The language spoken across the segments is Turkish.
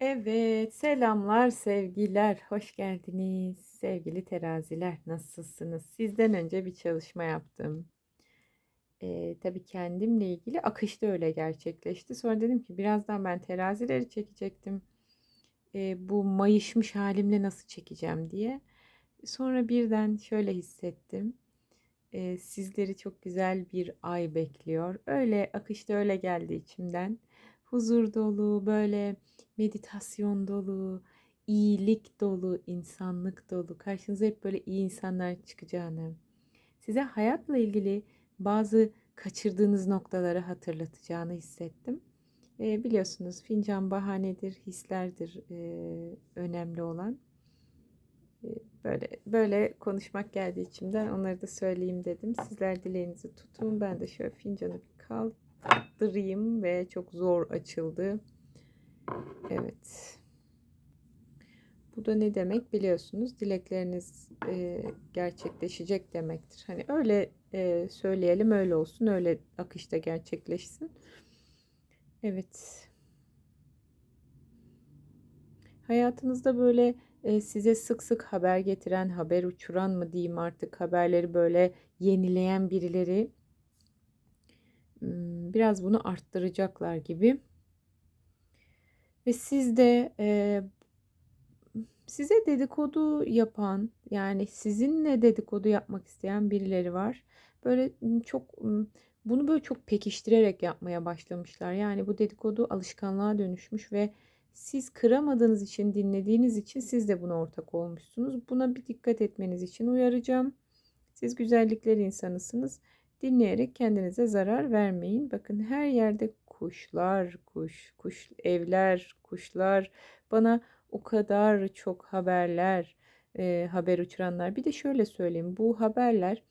Evet, selamlar, sevgiler, hoş geldiniz. Sevgili teraziler, nasılsınız? Sizden önce bir çalışma yaptım. Eee, tabii kendimle ilgili akışta öyle gerçekleşti. Sonra dedim ki birazdan ben terazileri çekecektim. Eee, bu mayışmış halimle nasıl çekeceğim diye. Sonra birden şöyle hissettim. Eee, sizleri çok güzel bir ay bekliyor. Öyle akışta öyle geldi içimden. Huzur dolu, böyle meditasyon dolu, iyilik dolu, insanlık dolu. Karşınıza hep böyle iyi insanlar çıkacağını, size hayatla ilgili bazı kaçırdığınız noktaları hatırlatacağını hissettim. Eee, biliyorsunuz fincan bahanedir, hislerdir eee, önemli olan. Eee, böyle böyle konuşmak geldi içimden. Onları da söyleyeyim dedim. Sizler dileğinizi tutun. Ben de şöyle fincanı bir kaldırayım ve çok zor açıldı. Evet. Bu da ne demek biliyorsunuz. Dilekleriniz e, gerçekleşecek demektir. Hani öyle e, söyleyelim, öyle olsun, öyle akışta gerçekleşsin. Evet. Hayatınızda böyle e, size sık sık haber getiren, haber uçuran mı diyeyim artık, haberleri böyle yenileyen birileri biraz bunu arttıracaklar gibi. Ve siz de e, size dedikodu yapan yani sizinle dedikodu yapmak isteyen birileri var. Böyle çok bunu böyle çok pekiştirerek yapmaya başlamışlar. Yani bu dedikodu alışkanlığa dönüşmüş ve siz kıramadığınız için, dinlediğiniz için siz de buna ortak olmuşsunuz. Buna bir dikkat etmeniz için uyaracağım. Siz güzellikler insanısınız. Dinleyerek kendinize zarar vermeyin. Bakın her yerde kuşlar, kuş, kuş evler, kuşlar bana o kadar çok haberler, e, haber uçuranlar. Bir de şöyle söyleyeyim. Bu haberler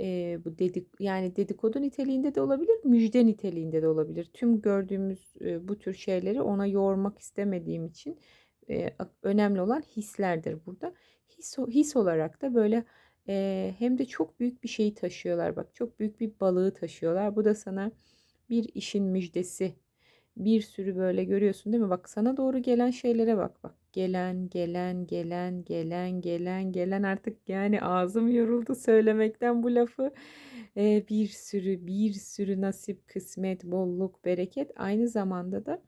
e, bu dedik yani dedikodu niteliğinde de olabilir, müjde niteliğinde de olabilir. Tüm gördüğümüz e, bu tür şeyleri ona yormak istemediğim için e, önemli olan hislerdir burada. His, his olarak da böyle e, hem de çok büyük bir şeyi taşıyorlar. Bak çok büyük bir balığı taşıyorlar. Bu da sana bir işin müjdesi. Bir sürü böyle görüyorsun değil mi? Bak sana doğru gelen şeylere bak bak. Gelen, gelen, gelen, gelen, gelen, gelen artık yani ağzım yoruldu söylemekten bu lafı. Ee, bir sürü, bir sürü nasip, kısmet, bolluk, bereket. Aynı zamanda da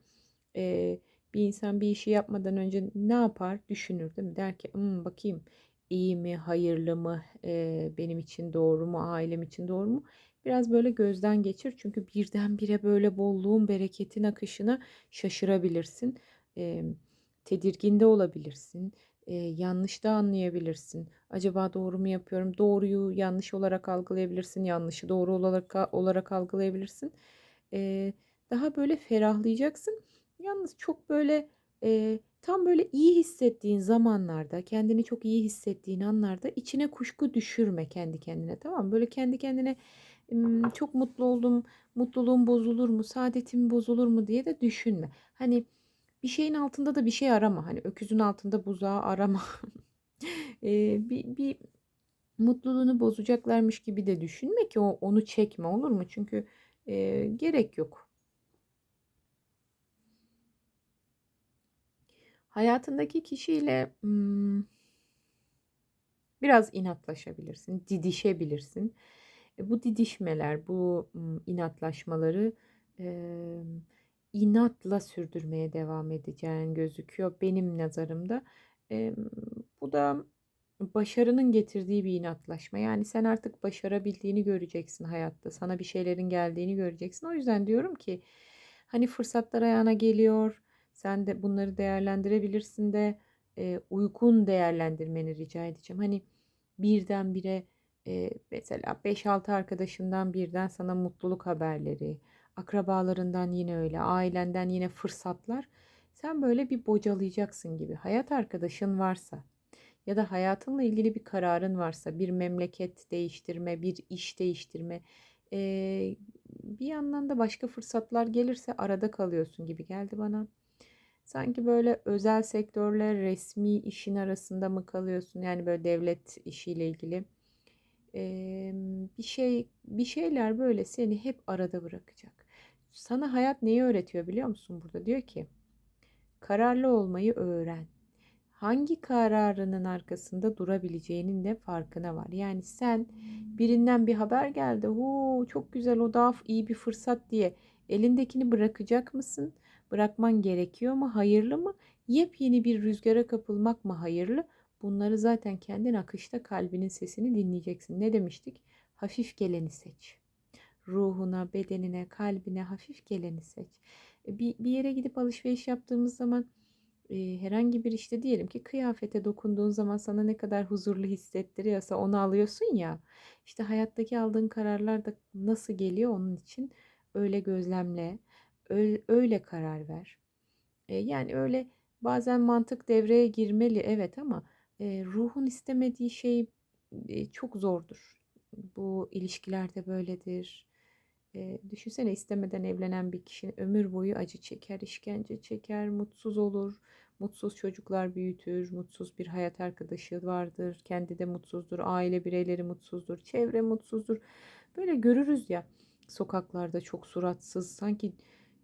e, bir insan bir işi yapmadan önce ne yapar? Düşünür değil mi? Der ki hmm, bakayım iyi mi, hayırlı mı, e, benim için doğru mu, ailem için doğru mu? Biraz böyle gözden geçir çünkü birdenbire böyle bolluğun, bereketin akışına şaşırabilirsin. E, tedirgin de olabilirsin. E, yanlış da anlayabilirsin. Acaba doğru mu yapıyorum? Doğruyu yanlış olarak algılayabilirsin. Yanlışı doğru olarak, olarak algılayabilirsin. E, daha böyle ferahlayacaksın. Yalnız çok böyle e, tam böyle iyi hissettiğin zamanlarda, kendini çok iyi hissettiğin anlarda içine kuşku düşürme kendi kendine tamam? Böyle kendi kendine çok mutlu oldum, mutluluğum bozulur mu, saadetim bozulur mu diye de düşünme. Hani bir şeyin altında da bir şey arama. Hani öküzün altında buzağı arama. bir, bir mutluluğunu bozacaklarmış gibi de düşünme ki onu çekme olur mu? Çünkü e, gerek yok. Hayatındaki kişiyle biraz inatlaşabilirsin, didişebilirsin. E, bu didişmeler, bu inatlaşmaları inatla sürdürmeye devam edeceğin gözüküyor benim nazarımda. Bu da başarının getirdiği bir inatlaşma. Yani sen artık başarabildiğini göreceksin hayatta. Sana bir şeylerin geldiğini göreceksin. O yüzden diyorum ki hani fırsatlar ayağına geliyor. Sen de bunları değerlendirebilirsin de e, uygun değerlendirmeni rica edeceğim. Hani birdenbire e, mesela 5-6 arkadaşından birden sana mutluluk haberleri, akrabalarından yine öyle, ailenden yine fırsatlar. Sen böyle bir bocalayacaksın gibi. Hayat arkadaşın varsa ya da hayatınla ilgili bir kararın varsa, bir memleket değiştirme, bir iş değiştirme, e, bir yandan da başka fırsatlar gelirse arada kalıyorsun gibi geldi bana. Sanki böyle özel sektörle resmi işin arasında mı kalıyorsun? Yani böyle devlet işiyle ilgili bir şey bir şeyler böyle seni hep arada bırakacak. Sana hayat neyi öğretiyor biliyor musun burada? Diyor ki Kararlı olmayı öğren. Hangi kararının arkasında durabileceğinin de farkına var. Yani sen birinden bir haber geldi. Oo çok güzel o daha iyi bir fırsat diye elindekini bırakacak mısın? Bırakman gerekiyor mu? Hayırlı mı? Yepyeni bir rüzgara kapılmak mı hayırlı? Bunları zaten kendin akışta kalbinin sesini dinleyeceksin. Ne demiştik? Hafif geleni seç. Ruhuna, bedenine, kalbine hafif geleni seç. E, bir, bir yere gidip alışveriş yaptığımız zaman e, herhangi bir işte diyelim ki kıyafete dokunduğun zaman sana ne kadar huzurlu hissettiriyorsa onu alıyorsun ya. İşte hayattaki aldığın kararlar da nasıl geliyor onun için öyle gözlemle, öyle, karar ver. E, yani öyle bazen mantık devreye girmeli evet ama e, ruhun istemediği şey e, çok zordur. Bu ilişkilerde böyledir. Düşünsene istemeden evlenen bir kişi ömür boyu acı çeker, işkence çeker, mutsuz olur. Mutsuz çocuklar büyütür, mutsuz bir hayat arkadaşı vardır, kendi de mutsuzdur, aile bireyleri mutsuzdur, çevre mutsuzdur. Böyle görürüz ya sokaklarda çok suratsız, sanki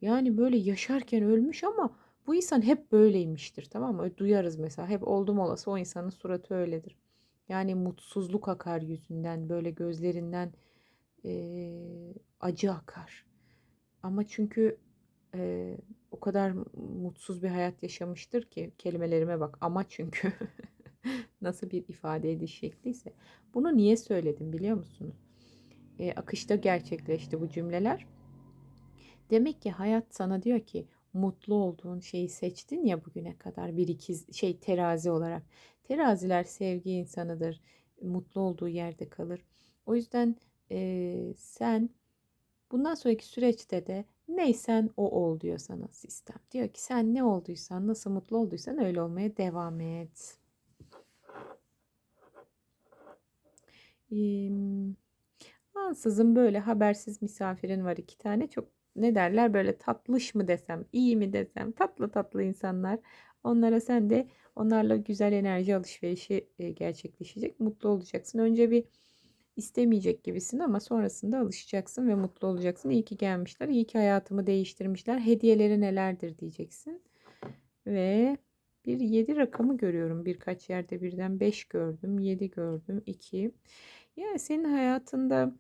yani böyle yaşarken ölmüş ama bu insan hep böyleymiştir tamam mı? Duyarız mesela hep oldum olası o insanın suratı öyledir. Yani mutsuzluk akar yüzünden böyle gözlerinden e, acı akar. Ama çünkü e, o kadar mutsuz bir hayat yaşamıştır ki kelimelerime bak ama çünkü nasıl bir ifade ediş şekliyse. Bunu niye söyledim biliyor musunuz? E, akışta gerçekleşti bu cümleler. Demek ki hayat sana diyor ki mutlu olduğun şeyi seçtin ya bugüne kadar bir ikiz şey terazi olarak. Teraziler sevgi insanıdır. Mutlu olduğu yerde kalır. O yüzden e, sen bundan sonraki süreçte de neysen o ol diyor sana sistem. Diyor ki sen ne olduysan, nasıl mutlu olduysan öyle olmaya devam et. Ee, ansızın böyle habersiz misafirin var iki tane. Çok ne derler böyle tatlış mı desem, iyi mi desem, tatlı tatlı insanlar. Onlara sen de onlarla güzel enerji alışverişi gerçekleşecek. Mutlu olacaksın. Önce bir istemeyecek gibisin ama sonrasında alışacaksın ve mutlu olacaksın. İyi ki gelmişler, iyi ki hayatımı değiştirmişler. Hediyeleri nelerdir diyeceksin. Ve bir 7 rakamı görüyorum. Birkaç yerde birden 5 gördüm, 7 gördüm, 2. Yani senin hayatında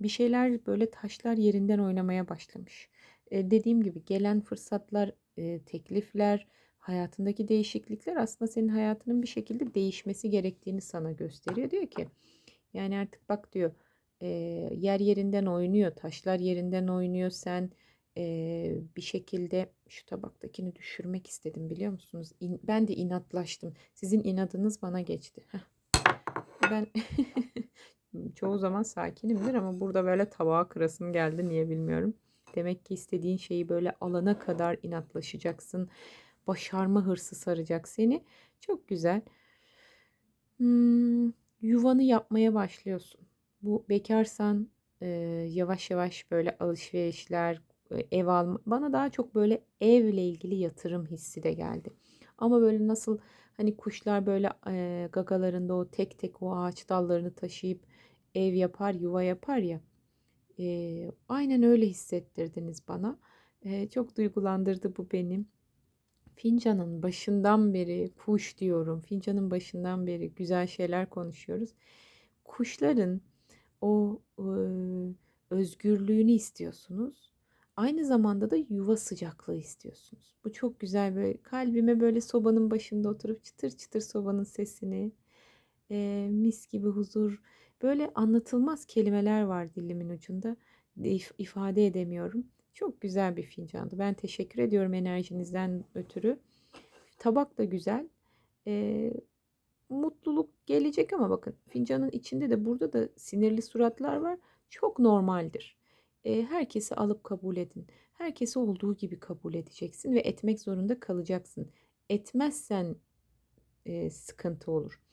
bir şeyler böyle taşlar yerinden oynamaya başlamış. E, dediğim gibi gelen fırsatlar, e, teklifler, hayatındaki değişiklikler aslında senin hayatının bir şekilde değişmesi gerektiğini sana gösteriyor. Diyor ki yani artık bak diyor e, yer yerinden oynuyor, taşlar yerinden oynuyor. Sen e, bir şekilde şu tabaktakini düşürmek istedim biliyor musunuz? İn, ben de inatlaştım. Sizin inadınız bana geçti. Heh. Ben çoğu zaman sakinimdir ama burada böyle tabağa kırasım geldi niye bilmiyorum. Demek ki istediğin şeyi böyle alana kadar inatlaşacaksın. Başarma hırsı saracak seni. Çok güzel. Hmm, yuvanı yapmaya başlıyorsun. Bu bekarsan e, yavaş yavaş böyle alışverişler, e, ev alma. Bana daha çok böyle evle ilgili yatırım hissi de geldi. Ama böyle nasıl hani kuşlar böyle e, gagalarında o tek tek o ağaç dallarını taşıyıp ev yapar, yuva yapar ya. E, aynen öyle hissettirdiniz bana. E, çok duygulandırdı bu benim. Fincanın başından beri kuş diyorum. Fincanın başından beri güzel şeyler konuşuyoruz. Kuşların o e, özgürlüğünü istiyorsunuz. Aynı zamanda da yuva sıcaklığı istiyorsunuz. Bu çok güzel böyle kalbime böyle sobanın başında oturup çıtır çıtır sobanın sesini e, mis gibi huzur böyle anlatılmaz kelimeler var dilimin ucunda if, ifade edemiyorum. Çok güzel bir fincandı. Ben teşekkür ediyorum enerjinizden ötürü. Tabak da güzel. E, mutluluk gelecek ama bakın fincanın içinde de burada da sinirli suratlar var. Çok normaldir. E, herkesi alıp kabul edin. Herkesi olduğu gibi kabul edeceksin ve etmek zorunda kalacaksın. Etmezsen e, sıkıntı olur.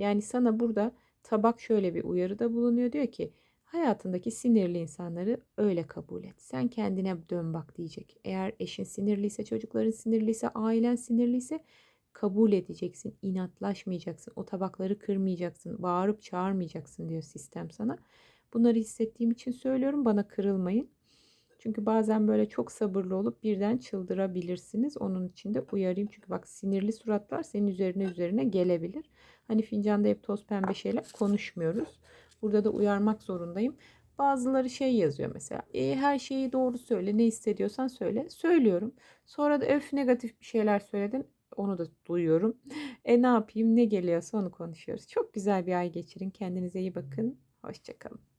Yani sana burada tabak şöyle bir uyarıda bulunuyor. Diyor ki hayatındaki sinirli insanları öyle kabul et. Sen kendine dön bak diyecek. Eğer eşin sinirliyse, çocukların sinirliyse, ailen sinirliyse kabul edeceksin. inatlaşmayacaksın. O tabakları kırmayacaksın. Bağırıp çağırmayacaksın diyor sistem sana. Bunları hissettiğim için söylüyorum. Bana kırılmayın. Çünkü bazen böyle çok sabırlı olup birden çıldırabilirsiniz. Onun için de uyarayım. Çünkü bak sinirli suratlar senin üzerine üzerine gelebilir. Hani fincanda hep toz pembe şeyler konuşmuyoruz. Burada da uyarmak zorundayım. Bazıları şey yazıyor mesela. E, her şeyi doğru söyle. Ne hissediyorsan söyle. Söylüyorum. Sonra da öf negatif bir şeyler söyledin. Onu da duyuyorum. E ne yapayım? Ne geliyorsa onu konuşuyoruz. Çok güzel bir ay geçirin. Kendinize iyi bakın. Hoşçakalın.